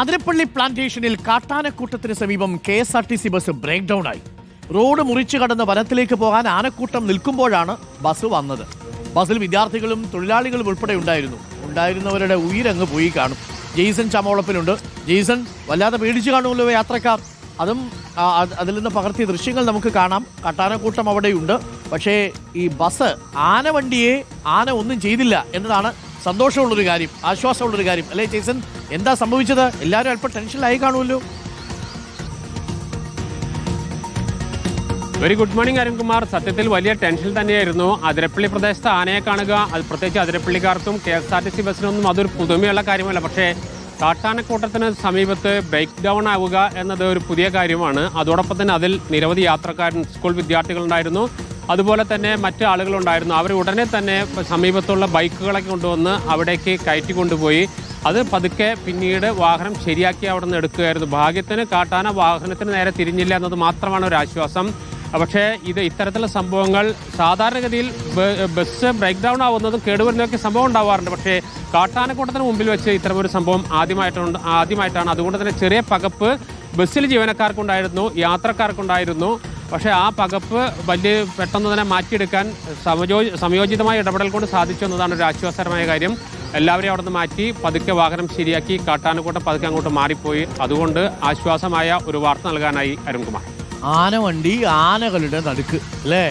അതിരപ്പള്ളി പ്ലാന്റേഷനിൽ കാട്ടാനക്കൂട്ടത്തിന് സമീപം K S R T C bus break down ആയി. റോഡ് മുറിച്ചു കടന്ന് വനത്തിലേക്ക് പോകാൻ ആനക്കൂട്ടം നിൽക്കുമ്പോഴാണ് ബസ് വന്നത്. ബസ്സിൽ വിദ്യാർത്ഥികളും തൊഴിലാളികളും ഉൾപ്പെടെ ഉണ്ടായിരുന്നു. ഉണ്ടായിരുന്നവരുടെ ഉയരങ്ങ് പോയി കാണും. ജെയ്സൺ ചമോളപ്പിലുണ്ട് ജെയ്സൺ വല്ലാതെ പേടിച്ചു കാണുമല്ലോ യാത്രക്കാർ. അതും അതിൽ നിന്ന് പകർത്തിയ ദൃശ്യങ്ങൾ നമുക്ക് കാണാം. കാട്ടാനക്കൂട്ടം അവിടെയുണ്ട്. പക്ഷേ ഈ ബസ് ആന വണ്ടിയെ ആന ഒന്നും ചെയ്തില്ല എന്നതാണ് സന്തോഷമുള്ളൊരു കാര്യം ആശ്വാസമുള്ളൊരു കാര്യം. അല്ലേ ജെയ്സൺ? എന്താ സംഭവിച്ചത്? എല്ലാവരും അല്പം ടെൻഷനിലായി കാണുമല്ലോ. വെരി ഗുഡ് മോർണിംഗ് അരുൺകുമാർ സത്യത്തിൽ വലിയ ടെൻഷൻ തന്നെയായിരുന്നു. അതിരപ്പള്ളി പ്രദേശത്ത് ആനയെ കാണുക. അത് പ്രത്യേകിച്ച് അതിരപ്പള്ളിക്കാർക്കും K S R T C ബസ്സിനൊന്നും അതൊരു പുതുമയുള്ള കാര്യമല്ല. പക്ഷേ കാട്ടാനക്കൂട്ടത്തിന് സമീപത്ത് ബ്രേക്ക് ഡൗൺ ആവുക എന്നത് ഒരു പുതിയ കാര്യമാണ്. അതോടൊപ്പം തന്നെ അതിൽ നിരവധി യാത്രക്കാരൻ സ്കൂൾ വിദ്യാർത്ഥികളുണ്ടായിരുന്നു. അതുപോലെ തന്നെ മറ്റ് ആളുകളുണ്ടായിരുന്നു. അവർ ഉടനെ തന്നെ സമീപത്തുള്ള ബൈക്കുകളൊക്കെ കൊണ്ടുവന്ന് അവിടേക്ക് കയറ്റി കൊണ്ടുപോയി. അത് പതുക്കെ പിന്നീട് വാഹനം ശരിയാക്കി അവിടെ നിന്ന് എടുക്കുകയായിരുന്നു. ഭാഗ്യത്തിന് കാട്ടാന വാഹനത്തിന് നേരെ തിരിഞ്ഞില്ല എന്നത് മാത്രമാണ് ഒരു ആശ്വാസം. പക്ഷേ ഇത് ഇത്തരത്തിലുള്ള സംഭവങ്ങൾ സാധാരണഗതിയിൽ ബസ് ബ്രേക്ക് ഡൗൺ ആവുന്നതും കേടുവരുന്നതൊക്കെ സംഭവം ഉണ്ടാവാറുണ്ട്. പക്ഷേ കാട്ടാനക്കൂട്ടത്തിന് മുമ്പിൽ വെച്ച് ഇത്തരമൊരു സംഭവം ആദ്യമായിട്ടുണ്ട് ആദ്യമായിട്ടാണ്. അതുകൊണ്ട് തന്നെ ചെറിയ പകപ്പ് ബസ്സിൽ ജീവനക്കാർക്കുണ്ടായിരുന്നു യാത്രക്കാർക്കുണ്ടായിരുന്നു. പക്ഷേ ആ പകപ്പ് വലിയ പെട്ടെന്ന് തന്നെ മാറ്റിയെടുക്കാൻ സമയോ സമയോചിതമായ ഇടപെടൽ കൊണ്ട് സാധിച്ചു എന്നതാണ് ഒരു ആശ്വാസകരമായ കാര്യം. എല്ലാവരെയും അവിടെ നിന്ന് മാറ്റി പതുക്കെ വാഹനം ശരിയാക്കി കാട്ടാനക്കൂട്ടം പതുക്കെ അങ്ങോട്ട് മാറിപ്പോയി. അതുകൊണ്ട് ആശ്വാസമായ ഒരു വാർത്ത നൽകാനായി അരുൺകുമാർ. ആനവണ്ടി ആനകളുടെ നടുക്ക് അല്ലേ?